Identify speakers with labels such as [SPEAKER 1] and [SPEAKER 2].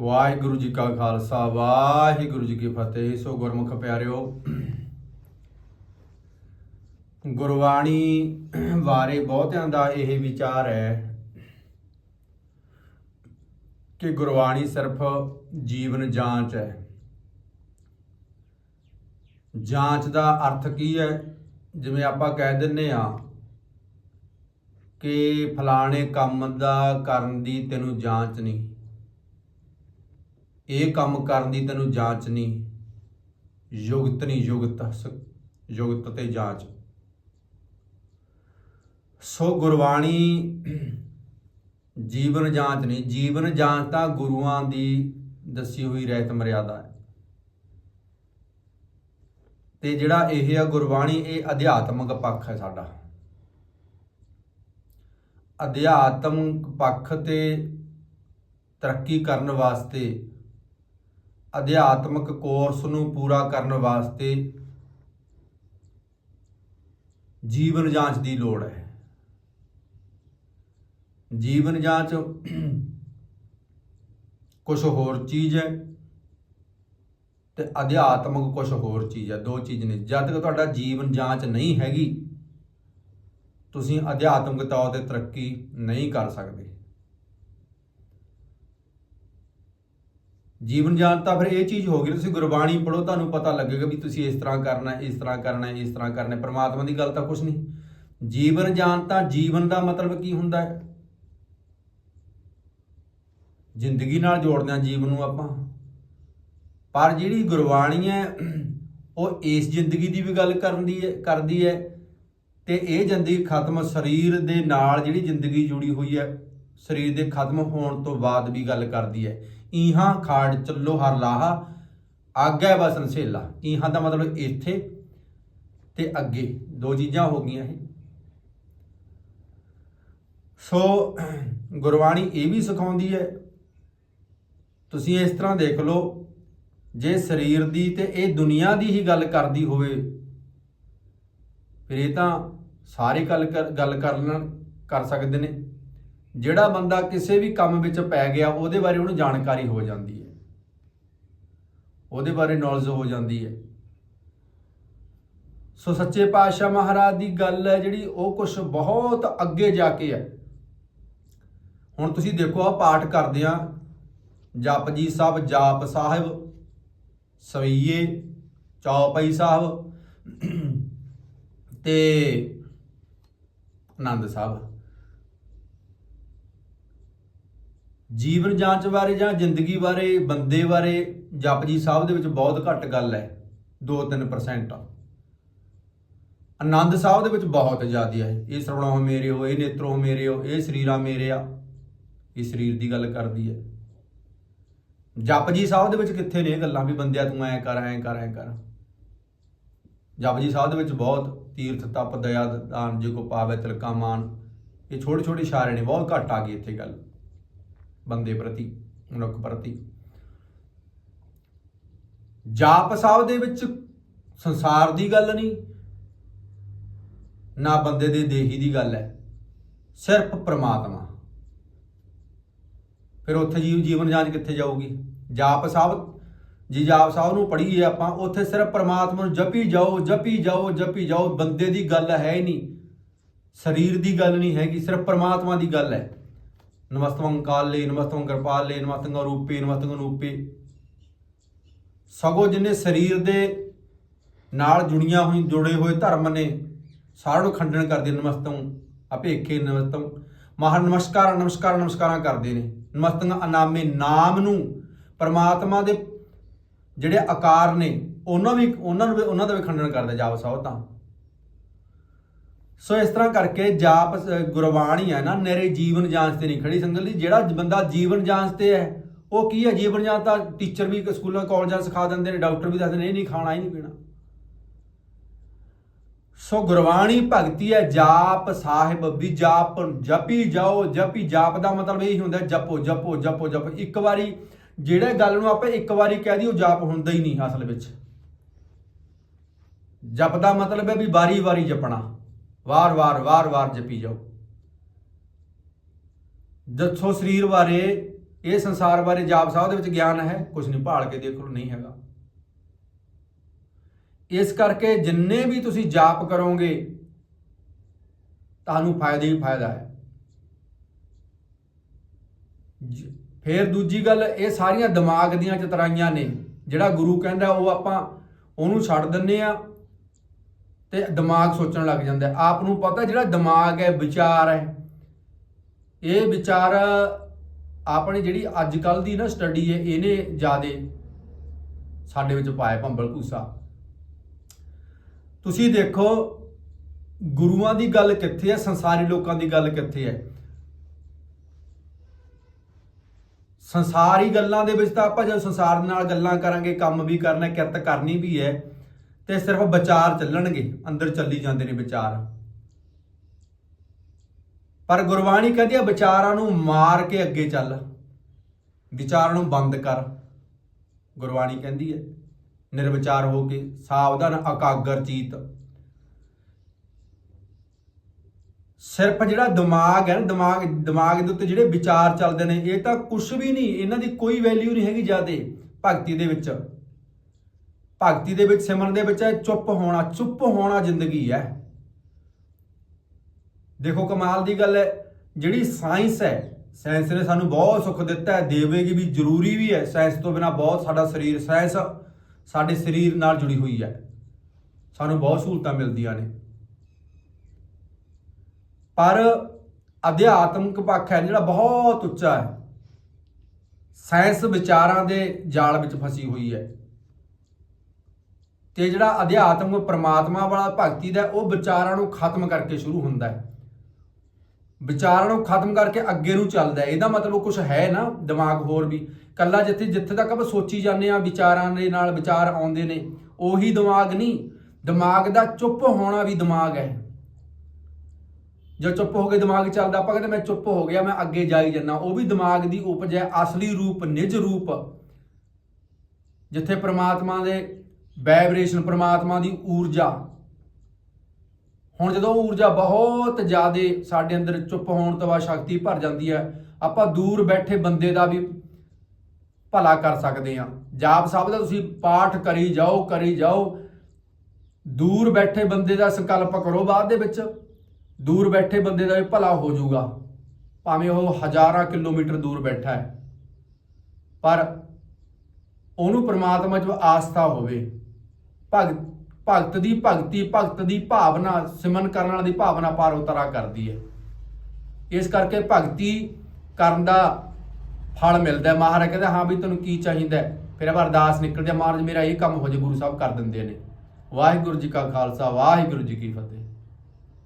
[SPEAKER 1] ਵਾਹਿਗੁਰੂ ਜੀ ਕਾ ਖਾਲਸਾ, ਵਾਹਿਗੁਰੂ ਜੀ ਕੀ ਫਤਿਹ। ਸੋ ਗੁਰਮੁਖ ਪਿਆਰਿਓ, ਗੁਰਬਾਣੀ ਬਾਰੇ ਬਹੁਤਿਆਂ ਦਾ ਇਹ ਵਿਚਾਰ ਹੈ ਕਿ ਗੁਰਬਾਣੀ ਸਿਰਫ ਜੀਵਨ ਜਾਂਚ ਹੈ। ਜਾਂਚ ਦਾ ਅਰਥ ਕੀ ਹੈ? ਜਿਵੇਂ ਆਪਾਂ ਕਹਿ ਦਿੰਨੇ ਆ ਕਿ ਫਲਾਣੇ ਕੰਮ ਦਾ ਕਰਨ ਦੀ ਤੈਨੂੰ ਜਾਂਚ ਨਹੀਂ। ਇਹ ਕੰਮ ਕਰਨ ਦੀ ਤੈਨੂੰ ਜਾਂਚ ਨਹੀਂ। ਯੁਗਤ ਨਹੀਂ, ਯੁਗਤ ਸ- ਯੁਗਤ ਤੇ ਜਾਂਚ। ਸੋ ਗੁਰਬਾਣੀ ਜੀਵਨ ਜਾਂਚ ਨਹੀਂ, ਜੀਵਨ ਜਾਂਚ ਤਾਂ ਗੁਰੂਆਂ ਦੀ ਦੱਸੀ ਹੋਈ ਰਹਿਤ ਮਰਿਆਦਾ ਹੈ। ਤੇ ਜਿਹੜਾ ਇਹ ਆ ਗੁਰਬਾਣੀ, ਇਹ ਅਧਿਆਤਮਿਕ ਪੱਖ ਹੈ ਸਾਡਾ। ਅਧਿਆਤਮਕ ਪੱਖ ਤੇ ਤਰੱਕੀ ਕਰਨ ਵਾਸਤੇ ਅਧਿਆਤਮਿਕ ਕੋਰਸ ਨੂੰ ਪੂਰਾ ਕਰਨ ਵਾਸਤੇ ਜੀਵਨ ਜਾਂਚ ਦੀ ਲੋੜ ਹੈ। ਜੀਵਨ ਜਾਂਚ ਕੁਝ ਹੋਰ ਚੀਜ਼ ਹੈ ਤੇ ਅਧਿਆਤਮਿਕ ਕੁਝ ਹੋਰ ਚੀਜ਼ ਹੈ। ਦੋ ਚੀਜ਼ ਨੇ। ਜਦ ਤੱਕ ਤੁਹਾਡਾ ਜੀਵਨ ਜਾਂਚ ਨਹੀਂ ਹੈਗੀ, ਤੁਸੀਂ ਅਧਿਆਤਮਿਕ ਤੌਰ ਤੇ ਤਰੱਕੀ ਨਹੀਂ ਕਰ ਸਕਦੇ। ਜੀਵਨ ਜਾਂਚ ਤਾਂ ਫਿਰ ਇਹ ਚੀਜ਼ ਹੋ ਗਈ, ਤੁਸੀਂ ਗੁਰਬਾਣੀ ਪੜੋ ਤੁਹਾਨੂੰ ਪਤਾ ਲੱਗੇਗਾ ਵੀ ਤੁਸੀਂ ਇਸ ਤਰ੍ਹਾਂ ਕਰਨਾ, ਇਸ ਤਰ੍ਹਾਂ ਕਰਨਾ, ਇਸ ਤਰ੍ਹਾਂ ਕਰਨਾ ਹੈ। ਪ੍ਰਮਾਤਮਾ ਦੀ ਗੱਲ ਤਾਂ ਕੁਝ ਨਹੀਂ। ਜੀਵਨ ਜਾਣ ਤਾਂ ਜੀਵਨ ਦਾ ਮਤਲਬ ਕੀ ਹੁੰਦਾ ਹੈ? ਜ਼ਿੰਦਗੀ ਨਾਲ ਜੋੜਦੇ ਹਾਂ ਜੀਵਨ ਨੂੰ ਆਪਾਂ। ਪਰ ਜਿਹੜੀ ਗੁਰਬਾਣੀ ਹੈ, ਉਹ ਇਸ ਜ਼ਿੰਦਗੀ ਦੀ ਵੀ ਗੱਲ ਕਰਦੀ ਹੈ ਕਰਦੀ ਹੈ ਤੇ ਇਹ ਜ਼ਿੰਦਗੀ ਖਤਮ ਸਰੀਰ ਦੇ ਨਾਲ ਜਿਹੜੀ ਜ਼ਿੰਦਗੀ ਜੁੜੀ ਹੋਈ ਹੈ, ਸਰੀਰ ਦੇ ਖਤਮ ਹੋਣ ਤੋਂ ਬਾਅਦ ਵੀ ਗੱਲ ਕਰਦੀ ਹੈ। ਇਹਾਂ ਖਾੜ ਚੱਲੋ ਹਰ ਲਾਹਾ, ਆਗੇ ਬਸਨ ਸੇਲਾ ਇਹਾਂ ਦਾ ਮਤਲਬ ਇੱਥੇ ਤੇ ਅੱਗੇ, ਦੋ ਚੀਜ਼ਾਂ ਹੋ ਗਈਆਂ ਇਹ। ਸੋ, ਗੁਰਬਾਣੀ ਇਹ ਵੀ ਸਿਖਾਉਂਦੀ ਹੈ, ਤੁਸੀਂ ਇਸ ਤਰ੍ਹਾਂ ਦੇਖ ਲਓ, ਜੇ ਸਰੀਰ ਦੀ ਤੇ ਇਹ ਦੁਨੀਆ ਦੀ ਹੀ ਗੱਲ ਕਰਦੀ ਹੋਵੇ, ਫਿਰ ਇਹ ਤਾਂ ਸਾਰੇ ਗੱਲ ਕਰ ਗੱਲ ਕਰਨਾ ਕਰ ਸਕਦੇ ਨੇ। ਜਿਹੜਾ ਬੰਦਾ ਕਿਸੇ ਵੀ ਕੰਮ ਵਿੱਚ ਪੈ ਗਿਆ, ਉਹਦੇ ਬਾਰੇ ਉਹਨੂੰ ਜਾਣਕਾਰੀ ਹੋ ਜਾਂਦੀ ਹੈ। ਉਹਦੇ ਬਾਰੇ ਨੌਲੇਜ ਹੋ ਜਾਂਦੀ ਹੈ। ਸੋ ਸੱਚੇ ਪਾਤਸ਼ਾਹ ਮਹਾਰਾਜ ਦੀ ਗੱਲ ਹੈ, ਜਿਹੜੀ ਉਹ ਕੁਝ ਬਹੁਤ ਅੱਗੇ ਜਾ ਕੇ ਹੈ। ਹੁਣ ਤੁਸੀਂ ਦੇਖੋ ਆ ਪਾਠ ਕਰਦੇ ਆ ਜਪਜੀ ਸਾਹਿਬ ਜਾਪ ਸਾਹਿਬ, ਸਵਈਏ ਚੌਪਈ ਸਾਹਿਬ ਤੇ ਆਨੰਦ ਸਾਹਿਬ। ਜੀਵਨ ਜਾਂਚ ਬਾਰੇ ਜਾਂ ਜ਼ਿੰਦਗੀ ਬਾਰੇ, ਬੰਦੇ ਬਾਰੇ ਜਪਜੀ ਸਾਹਿਬ ਦੇ ਵਿੱਚ ਬਹੁਤ ਘੱਟ ਗੱਲ ਹੈ 2-3% ਆਨੰਦ ਸਾਹਿਬ ਦੇ ਵਿੱਚ ਬਹੁਤ ਜ਼ਿਆਦਾ ਹੈ ਇਹ। ਸਰਵਣੋ ਮੇਰੇ ਹੋ, ਇਹ ਨੇਤਰੋ ਮੇਰੇ ਹੋ, ਇਹ ਸਰੀਰਾ ਮੇਰੇ ਆ। ਇਹ ਸਰੀਰ ਦੀ ਗੱਲ ਕਰਦੀ ਹੈ। ਜਪਜੀ ਸਾਹਿਬ ਦੇ ਵਿੱਚ ਕਿੱਥੇ ਨੇ ਇਹ ਗੱਲਾਂ ਵੀ ਬੰਦਿਆ ਤੂੰ ਐ ਕਰ ਐ ਕਰ ਐ ਕਰ। ਜਪਜੀ ਸਾਹਿਬ ਦੇ ਵਿੱਚ ਬਹੁਤ ਤੀਰਥ ਤਪ, ਦਇਆ, ਦਾਨ, ਜੇ ਕੋ ਪਾਵੇ ਤਿਲਕਾ ਮਾਨ। ਇਹ ਛੋਟੇ ਛੋਟੇ ਇਸ਼ਾਰੇ ਨੇ, ਬਹੁਤ ਘੱਟ ਆ ਗਈ ਇੱਥੇ ਗੱਲ। ਬੰਦੇ ਪ੍ਰਤੀ, ਮਨੁੱਖ ਪ੍ਰਤੀ। ਜਾਪ ਸਾਹਿਬ ਦੇ ਵਿੱਚ ਸੰਸਾਰ ਦੀ ਗੱਲ ਨਹੀਂ, ਨਾ ਬੰਦੇ ਦੇ ਦੇਹੀ ਦੀ ਗੱਲ ਹੈ, ਸਿਰਫ ਪ੍ਰਮਾਤਮਾ। ਫਿਰ ਉੱਥੇ ਜੀਵ ਜੀਵਨ ਜਾਂਚ ਕਿੱਥੇ ਜਾਊਗੀ? ਜਾਪ ਸਾਹਿਬ, ਜੀ ਜਾਪ ਸਾਹਿਬ ਨੂੰ ਪੜ੍ਹੀਏ ਆਪਾਂ, ਉੱਥੇ ਸਿਰਫ ਪ੍ਰਮਾਤਮਾ ਨੂੰ ਜਪੀ ਜਾਓ ਜਪੀ ਜਾਓ ਜਪੀ ਜਾਓ, ਬੰਦੇ ਦੀ ਗੱਲ ਹੈ ਹੀ ਨਹੀਂ। ਸਰੀਰ ਦੀ ਗੱਲ ਨਹੀਂ ਹੈਗੀ, ਸਿਰਫ ਪ੍ਰਮਾਤਮਾ ਦੀ ਗੱਲ ਹੈ। ਨਮਸਤਵੰ ਕਾਲੇ ਨਮਸਤਵੰ ਕਿਰਪਾਲੇ ਨਮਸਤਵੰ ਰੂਪੇ ਨਮਸਤਵੰ ਰੂਪੇ। ਸਗੋਂ ਜਿਨੇ ਸਰੀਰ ਦੇ ਨਾਲ ਜੁੜੀਆਂ ਹੋਈ ਜੁੜੇ ਹੋਏ ਧਰਮ ਨੇ ਸਾਰਿਆਂ ਨੂੰ ਖੰਡਨ ਕਰਦੇ ਨੇ, ਨਮਸਤੰ ਅਪੇਖੇ ਨਮਸਤੰ ਮਹਾ ਨਮਸਕਾਰ ਨਮਸਕਾਰ ਨਮਸਕਾਰਾਂ ਕਰਦੇ ਨੇ। ਨਮਸਤੰ ਅਨਾਮੇ ਨਾਮ ਨੂੰ ਪਰਮਾਤਮਾ ਦੇ ਜਿਹੜੇ ਆਕਾਰ ਨੇ ਉਹਨਾਂ ਵੀ ਉਹਨਾਂ ਨੂੰ ਵੀ ਉਹਨਾਂ ਦਾ ਵੀ ਖੰਡਨ ਕਰਦਾ ਜਾਪ ਸਾਹਿਬ ਤਾਂ। ਸੋ ਇਸ ਤਰ੍ਹਾਂ ਕਰਕੇ ਜਾਪ ਗੁਰਬਾਣੀ ਹੈ ਨਾ, ਨਰੇ ਜੀਵਨ ਜਾਂਚ ਤੇ ਨਹੀਂ ਖੜੀ ਸੰਗਤ ਜੀ ਜਿਹੜਾ ਬੰਦਾ ਜੀਵਨ ਜਾਂਚ ਤੇ ਹੈ, ਉਹ ਕੀ ਹੈ? ਜੀਵਨ ਜਾਂਚ ਤਾਂ ਟੀਚਰ ਵੀ ਸਕੂਲਾਂ, ਕਾਲਜਾਂ ਸਿਖਾ ਦਿੰਦੇ ਨੇ, ਡਾਕਟਰ ਵੀ ਦੱਸਦੇ ਨੇ, ਇਹ ਨਹੀਂ ਖਾਣਾ ਹੀ ਨਹੀਂ ਪੀਣਾ। ਸੋ ਗੁਰਬਾਣੀ ਭਗਤੀ ਹੈ, ਜਾਪ ਸਾਹਿਬ ਵੀ ਜਾਪ ਜਪੀ ਜਾਓ, ਜਪੀ, ਜਾਪ ਦਾ ਮਤਲਬ ਇਹ ਹੁੰਦਾ, ਜਪੋ ਜਪੋ ਜਪੋ ਜਪੋ। ਇੱਕ ਵਾਰੀ ਜਿਹੜੇ ਗੱਲ ਨੂੰ ਆਪਾਂ ਇੱਕ ਵਾਰੀ ਕਹਿ ਦਈਏ, ਉਹ ਜਾਪ ਹੁੰਦਾ ਹੀ ਨਹੀਂ ਅਸਲ ਵਿੱਚ। ਜਪ ਦਾ ਮਤਲਬ ਹੈ ਵੀ ਵਾਰੀ-ਵਾਰੀ ਜਪਣਾ। ਵਾਰ-ਵਾਰ ਵਾਰ-ਵਾਰ ਜਪੀ ਜਾਓ। ਦੱਸੋ ਸਰੀਰ ਬਾਰੇ, ਇਹ ਸੰਸਾਰ ਬਾਰੇ ਜਾਪ ਸਾਹਿਬ ਦੇ ਵਿੱਚ ਗਿਆਨ ਹੈ? ਕੁਝ ਨਹੀਂ ਭਾਲ ਕੇ ਦੇਖ ਲਓ ਨਹੀਂ ਹੈਗਾ। ਇਸ ਕਰਕੇ ਜਿੰਨੇ ਵੀ ਤੁਸੀਂ ਜਾਪ ਕਰੋਗੇ, ਤੁਹਾਨੂੰ ਫਾਇਦਾ ਹੀ ਫਾਇਦਾ ਹੈ। ਫਿਰ ਦੂਜੀ ਗੱਲ, ਇਹ ਸਾਰੀਆਂ ਦਿਮਾਗ ਦੀਆਂ ਚਤਰਾਈਆਂ ਨੇ। ਜਿਹੜਾ ਗੁਰੂ ਕਹਿੰਦਾ, ਉਹ ਆਪਾਂ ਉਹਨੂੰ ਛੱਡ ਦਿੰਨੇ ਆ ਤੇ ਦਿਮਾਗ ਸੋਚਣ ਲੱਗ ਜਾਂਦਾ ਆਪ ਨੂੰ ਪਤਾ ਜਿਹੜਾ ਦਿਮਾਗ ਹੈ, ਵਿਚਾਰ ਹੈ। ਇਹ ਵਿਚਾਰ ਆਪਣੀ ਜਿਹੜੀ ਅੱਜ ਕੱਲ ਦੀ ਨਾ ਸਟੱਡੀ ਹੈ, ਇਹਨੇ ਜਿਆਦੇ ਸਾਡੇ ਵਿੱਚ ਪਾਇਆ ਭੰਬਲ ਭੂਸਾ ਤੁਸੀਂ ਦੇਖੋ, ਗੁਰੂਆਂ ਦੀ ਗੱਲ ਕਿੱਥੇ ਹੈ, ਸੰਸਾਰੀ ਲੋਕਾਂ ਦੀ ਗੱਲ ਕਿੱਥੇ ਹੈ? ਸੰਸਾਰੀ ਗੱਲਾਂ ਦੇ ਵਿੱਚ ਤਾਂ ਆਪਾਂ ਜਦੋਂ ਸੰਸਾਰ ਨਾਲ ਗੱਲਾਂ ਕਰਾਂਗੇ, ਕੰਮ ਵੀ ਕਰਨਾ ਕਿਰਤ ਕਰਨੀ ਵੀ ਹੈ ਤੇ ਸਿਰਫ ਵਿਚਾਰ ਚੱਲਣਗੇ, ਅੰਦਰ ਚੱਲੀ ਜਾਂਦੇ ਨੇ ਵਿਚਾਰ। ਪਰ ਗੁਰਬਾਣੀ ਕਹਿੰਦੀ ਆ, ਵਿਚਾਰਾਂ ਨੂੰ ਮਾਰ ਕੇ ਅੱਗੇ ਚੱਲ, ਵਿਚਾਰਾਂ ਨੂੰ ਬੰਦ ਕਰ। ਗੁਰਬਾਣੀ ਕਹਿੰਦੀ ਹੈ ਨਿਰਵਿਚਾਰ ਹੋ ਕੇ ਸਾਵਧਾਨ, ਅਕਾਗਰ ਚੀਤ। ਸਿਰਫ ਜਿਹੜਾ ਦਿਮਾਗ ਹੈ ਨਾ, ਦਿਮਾਗ ਦਿਮਾਗ ਦੇ ਉੱਤੇ ਜਿਹੜੇ ਵਿਚਾਰ ਚੱਲਦੇ ਨੇ, ਇਹ ਤਾਂ ਕੁਝ ਵੀ ਨਹੀਂ, ਇਹਨਾਂ ਦੀ ਕੋਈ ਵੈਲਿਊ ਨਹੀਂ ਹੈਗੀ ਜਿਆਦੇ, ਭਗਤੀ ਦੇ ਵਿੱਚ। ਭਗਤੀ ਦੇ ਵਿੱਚ ਸਿਮਰਨ ਦੇ ਵਿੱਚ ਹੈ, ਚੁੱਪ ਹੋਣਾ ਚੁੱਪ ਹੋਣਾ ਜ਼ਿੰਦਗੀ ਹੈ। ਦੇਖੋ ਕਮਾਲ ਦੀ ਗੱਲ ਹੈ, ਜਿਹੜੀ ਸਾਇੰਸ ਹੈ, ਸਾਇੰਸ ਨੇ ਸਾਨੂੰ ਬਹੁਤ ਸੁੱਖ ਦਿੱਤਾ ਹੈ, ਦੇਵੇਗੀ ਵੀ ਜ਼ਰੂਰੀ ਵੀ ਹੈ, ਸਾਇੰਸ ਤੋਂ ਬਿਨਾ ਬਹੁਤ ਸਾਡਾ ਸਰੀਰ, ਸਾਇੰਸ ਸਾਡੇ ਸਰੀਰ ਨਾਲ ਜੁੜੀ ਹੋਈ ਹੈ। ਸਾਨੂੰ ਬਹੁਤ ਸਹੂਲਤਾਂ ਮਿਲਦੀਆਂ ਨੇ। ਪਰ ਅਧਿਆਤਮਿਕ ਪੱਖ ਹੈ, ਜਿਹੜਾ ਬਹੁਤ ਉੱਚਾ ਹੈ, ਸਾਇੰਸ ਵਿਚਾਰਾਂ ਦੇ ਜਾਲ ਵਿੱਚ ਫਸੀ ਹੋਈ ਹੈ। ਤੇ ਜਿਹੜਾ ਅਧਿਆਤਮ ਪ੍ਰਮਾਤਮਾ ਵਾਲਾ ਭਗਤੀ ਦਾ ਉਹ ਵਿਚਾਰਾਂ ਨੂੰ ਖਤਮ ਕਰਕੇ ਸ਼ੁਰੂ ਹੁੰਦਾ ਹੈ। ਵਿਚਾਰਾਂ ਨੂੰ ਖਤਮ ਕਰਕੇ ਅੱਗੇ ਨੂੰ ਚੱਲਦਾ ਹੈ। ਇਹਦਾ ਮਤਲਬ ਕੁਝ ਹੈ ਨਾ, ਦਿਮਾਗ ਹੋਰ ਵੀ। ਕੱਲਾ ਜਿੱਥੇ ਜਿੱਥੇ ਤੱਕ ਆਪਾਂ ਸੋਚੀ ਜਾਂਦੇ ਆ ਵਿਚਾਰਾਂ ਦੇ ਨਾਲ ਵਿਚਾਰ ਆਉਂਦੇ ਨੇ, ਉਹੀ ਦਿਮਾਗ ਨਹੀਂ। ਦਿਮਾਗ ਦਾ ਚੁੱਪ ਹੋਣਾ ਵੀ ਦਿਮਾਗ ਹੈ। ਜੇ ਚੁੱਪ ਹੋ ਕੇ ਦਿਮਾਗ ਚੱਲਦਾ, ਆਪਾਂ ਕਹਿੰਦੇ ਮੈਂ ਚੁੱਪ ਹੋ ਗਿਆ, ਮੈਂ ਅੱਗੇ ਜਾਈ ਜੰਨਾ ਉਹ ਵੀ ਦਿਮਾਗ ਦੀ ਉਪਜ ਹੈ, ਅਸਲੀ ਰੂਪ, ਨਿਜ ਰੂਪ। ਜਿੱਥੇ ਪ੍ਰਮਾਤਮਾ ਦੇ ਵਾਈਬ੍ਰੇਸ਼ਨ ਪ੍ਰਮਾਤਮਾ ਦੀ ਊਰਜਾ। ਹੁਣ ਜਦੋਂ ਊਰਜਾ ਬਹੁਤ ਜ਼ਿਆਦਾ ਸਾਡੇ ਅੰਦਰ ਚੁੱਪ ਹੋਣ ਤੋਂ ਬਾਅਦ ਸ਼ਕਤੀ ਭਰ ਜਾਂਦੀ ਹੈ, ਆਪਾਂ ਦੂਰ ਬੈਠੇ ਬੰਦੇ ਦਾ ਵੀ ਭਲਾ ਕਰ ਸਕਦੇ ਹਾਂ। ਜਾਪ ਸਾਹਿਬ ਦਾ ਤੁਸੀਂ ਪਾਠ ਕਰੀ ਜਾਓ ਕਰੀ ਜਾਓ। ਦੂਰ ਬੈਠੇ ਬੰਦੇ ਦਾ ਸੰਕਲਪ ਕਰੋ ਬਾਅਦ ਦੇ ਵਿੱਚ। ਦੂਰ ਬੈਠੇ ਬੰਦੇ ਦਾ ਵੀ ਭਲਾ ਹੋ ਜਾਊਗਾ। ਭਾਵੇਂ ਉਹ ਹਜ਼ਾਰਾਂ ਕਿਲੋਮੀਟਰ ਦੂਰ ਬੈਠਾ ਹੈ। ਪਰ ਉਹਨੂੰ ਪ੍ਰਮਾਤਮਾ 'ਚ ਆਸਥਾ ਹੋਵੇ। ਭਗਤ ਭਗਤ ਦੀ ਭਗਤੀ, ਭਗਤ ਦੀ ਭਾਵਨਾ ਸਿਮਨ ਕਰਨ ਵਾਲੀ ਦੀ ਭਾਵਨਾ ਪਾਰ ਉਤਰਾ ਕਰਦੀ ਹੈ। ਇਸ ਕਰਕੇ ਭਗਤੀ ਕਰਨ ਦਾ ਫਲ ਮਿਲਦਾ ਮਹਾਰਾਜ ਕਹਿੰਦਾ, ਹਾਂ ਵੀ ਤੈਨੂੰ ਕੀ ਚਾਹੀਦਾ ਫਿਰ ਅਬ ਅਰਦਾਸ ਨਿਕਲਦੀ ਹੈ ਮਹਾਰਾਜ, ਮੇਰਾ ਇਹ ਕੰਮ ਹੋ ਜੇ ਗੁਰੂ ਸਾਹਿਬ ਕਰ ਦਿੰਦੇ ਨੇ। ਵਾਹਿਗੁਰੂ ਜੀ ਕਾ ਖਾਲਸਾ, ਵਾਹਿਗੁਰੂ ਜੀ ਕੀ ਫਤਿਹ।